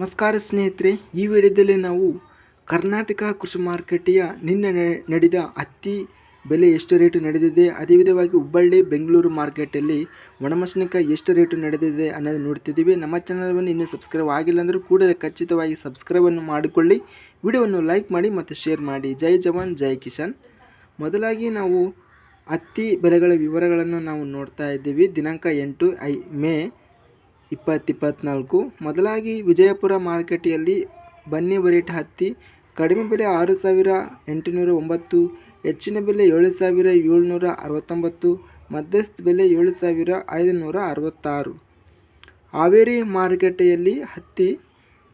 ನಮಸ್ಕಾರ ಸ್ನೇಹಿತರೆ, ಈ ವಿಡಿಯೋದಲ್ಲಿ ನಾವು ಕರ್ನಾಟಕ ಕೃಷಿ ಮಾರುಕಟ್ಟೆಯ ನಿನ್ನೆ ನಡೆದ ಹತ್ತಿ ಬೆಲೆ ಎಷ್ಟು ರೇಟು ನಡೆದಿದೆ, ಅದೇ ವಿಧವಾಗಿ ಹುಬ್ಬಳ್ಳಿ ಬೆಂಗಳೂರು ಮಾರ್ಕೆಟಲ್ಲಿ ಒಣಮೆಣಸಿನಕಾಯಿ ಎಷ್ಟು ರೇಟು ನಡೆದಿದೆ ಅನ್ನೋದು ನೋಡ್ತಿದ್ದೀವಿ. ನಮ್ಮ ಚಾನಲನ್ನು ಇನ್ನೂ ಸಬ್ಸ್ಕ್ರೈಬ್ ಆಗಿಲ್ಲ ಅಂದರೂ ಕೂಡಲೇ ಖಚಿತವಾಗಿ ಸಬ್ಸ್ಕ್ರೈಬನ್ನು ಮಾಡಿಕೊಳ್ಳಿ. ವಿಡಿಯೋವನ್ನು ಲೈಕ್ ಮಾಡಿ ಮತ್ತು ಶೇರ್ ಮಾಡಿ. ಜೈ ಜವಾನ್, ಜೈ ಕಿಶನ್ ಮೊದಲಾಗಿ ನಾವು ಹತ್ತಿ ಬೆಲೆಗಳ ವಿವರಗಳನ್ನು ನಾವು ನೋಡ್ತಾ ಇದ್ದೀವಿ. ದಿನಾಂಕ ಎಂಟು ಐ, ಮೇ ಇಪ್ಪತ್ತು ಇಪ್ಪತ್ತ್ನಾಲ್ಕು ಮೊದಲಾಗಿ ವಿಜಯಪುರ ಮಾರ್ಕೆಟಿಯಲ್ಲಿ ಬನ್ನಿ ಬರೀಟ್ ಹತ್ತಿ, ಕಡಿಮೆ ಬೆಲೆ ಆರು ಸಾವಿರ ಎಂಟುನೂರ ಒಂಬತ್ತು ಹೆಚ್ಚಿನ ಬೆಲೆ ಏಳು ಸಾವಿರ ಏಳ್ನೂರ ಅರವತ್ತೊಂಬತ್ತು ಮಧ್ಯಸ್ಥ ಬೆಲೆ ಏಳು ಸಾವಿರ ಐದುನೂರ ಅರವತ್ತಾರು ಹಾವೇರಿ ಮಾರುಕಟ್ಟೆಯಲ್ಲಿ ಹತ್ತಿ,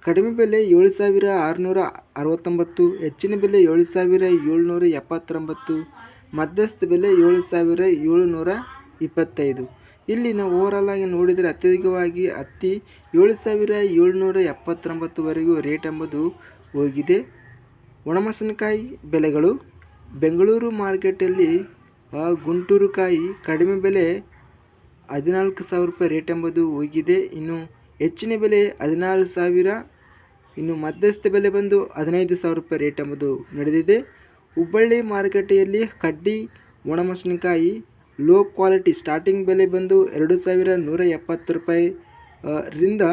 ಕಡಿಮೆ ಬೆಲೆ ಏಳು ಸಾವಿರ ಆರುನೂರ ಅರವತ್ತೊಂಬತ್ತು ಹೆಚ್ಚಿನ ಬೆಲೆ ಏಳು ಸಾವಿರ ಏಳ್ನೂರ ಎಪ್ಪತ್ತೊಂಬತ್ತು ಮಧ್ಯಸ್ಥ ಬೆಲೆ ಏಳು ಸಾವಿರ ಏಳುನೂರ ಇಪ್ಪತ್ತೈದು ಇಲ್ಲಿ ನಾವು ಓವರಾಲ್ ಆಗಿ ನೋಡಿದರೆ ಅತ್ಯಧಿಕವಾಗಿ ಹತ್ತಿ ಏಳು ಸಾವಿರ ಏಳ್ನೂರ ಎಪ್ಪತ್ತೊಂಬತ್ತುವರೆಗೂ ರೇಟ್ ಎಂಬುದು ಹೋಗಿದೆ. ಒಣಮೆಣಸಿನಕಾಯಿ ಬೆಲೆಗಳು ಬೆಂಗಳೂರು ಮಾರ್ಕೆಟಲ್ಲಿ ಗುಂಟೂರು ಕಾಯಿ ಕಡಿಮೆ ಬೆಲೆ ಹದಿನಾಲ್ಕು ಸಾವಿರ ರೂಪಾಯಿ ರೇಟ್ ಎಂಬುದು ಹೋಗಿದೆ. ಇನ್ನು ಹೆಚ್ಚಿನ ಬೆಲೆ ಹದಿನಾರು ಸಾವಿರ, ಇನ್ನು ಮಧ್ಯಸ್ಥ ಬೆಲೆ ಬಂದು ಹದಿನೈದು ಸಾವಿರ ರೂಪಾಯಿ ರೇಟ್ ಎಂಬುದು ನಡೆದಿದೆ. ಹುಬ್ಬಳ್ಳಿ ಮಾರುಕಟ್ಟೆಯಲ್ಲಿ ಕಡ್ಡಿ, ಒಣಮೆಣಸಿನಕಾಯಿ ಲೋ ಕ್ವಾಲಿಟಿ ಸ್ಟಾರ್ಟಿಂಗ್ ಬೆಲೆ ಬಂದು ಎರಡು ಸಾವಿರ ನೂರ ಎಪ್ಪತ್ತು ರೂಪಾಯಿ ರಿಂದ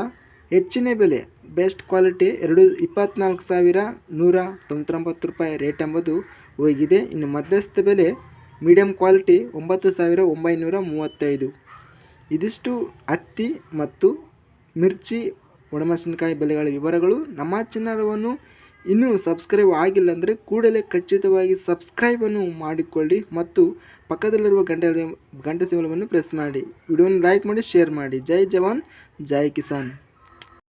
ಹೆಚ್ಚಿನ ಬೆಲೆ, ಬೆಸ್ಟ್ ಕ್ವಾಲಿಟಿ ಎರಡು ಇಪ್ಪತ್ತ್ನಾಲ್ಕು ಸಾವಿರ ನೂರ ತೊಂಬತ್ತೊಂಬತ್ತು ರೂಪಾಯಿ ರೇಟ್ ಎಂಬುದು ಹೋಗಿದೆ. ಇನ್ನು ಮಧ್ಯಸ್ಥ ಬೆಲೆ ಮೀಡಿಯಂ ಕ್ವಾಲಿಟಿ ಒಂಬತ್ತು ಸಾವಿರ ಒಂಬೈನೂರ ಮೂವತ್ತೈದು. ಇದಿಷ್ಟು ಹತ್ತಿ ಮತ್ತು ಮಿರ್ಚಿ, ಒಣಮೆಣಸಿನಕಾಯಿ ಬೆಲೆಗಳ ವಿವರಗಳು. ನಮ್ಮ ಚಾನಲವನ್ನು ಇನ್ನೂ ಸಬ್ಸ್ಕ್ರೈಬ್ ಆಗಿಲ್ಲ ಅಂದರೆ ಕೂಡಲೇ ಖಚಿತವಾಗಿ ಸಬ್ಸ್ಕ್ರೈಬನ್ನು ಮಾಡಿಕೊಳ್ಳಿ ಮತ್ತು ಪಕ್ಕದಲ್ಲಿರುವ ಗಂಟೆ ಗಂಟೆ ಸಿಂಬಲವನ್ನು ಪ್ರೆಸ್ ಮಾಡಿ. ವಿಡಿಯೋನ ಲೈಕ್ ಮಾಡಿ ಶೇರ್ ಮಾಡಿ. ಜೈ ಜವಾನ್, ಜೈ ಕಿಸಾನ್.